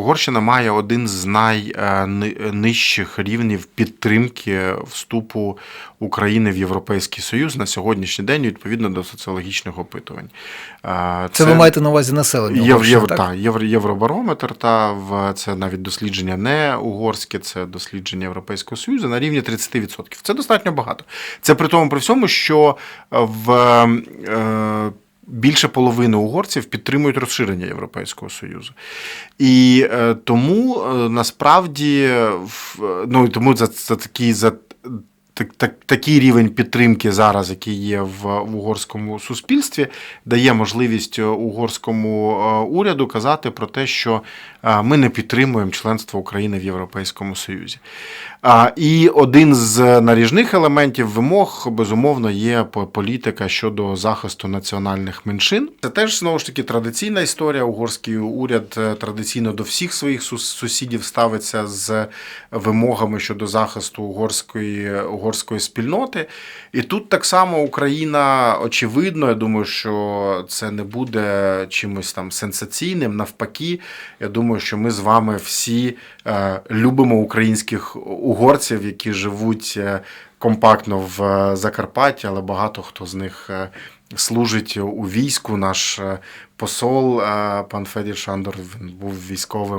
Угорщина має один з найнижчих рівнів підтримки вступу України в Європейський Союз на сьогоднішній день відповідно до соціологічних опитувань. Е, Це, ви маєте на увазі населення? Угорщини, євро, так? та, євро, євробарометр, та в це навіть дослідження не угорське, це дослідження Європейського Союзу на рівні 30%. Це достатньо багато. Це при тому при всьому, що в е, більше половини угорців підтримують розширення Європейського Союзу. І е, тому е, насправді в- ну, і тому за, за такі за. Так, так, такий рівень підтримки зараз, який є в, в угорському суспільстві, дає можливість е, угорському е, уряду казати про те, що е, ми не підтримуємо членство України в Європейському Союзі. І один з наріжних елементів вимог, безумовно, є політика щодо захисту національних меншин. Це теж знову ж таки традиційна історія. Угорський уряд традиційно до всіх своїх сусідів ставиться з вимогами щодо захисту угорської, угорської спільноти. І тут так само Україна, очевидно, я думаю, що це не буде чимось там сенсаційним. Навпаки, я думаю, що ми з вами всі е, любимо українських угорців, які живуть е, компактно в е, Закарпатті, але багато хто з них служить у війську. Наш посол, пан Федір Шандор, він був військовим.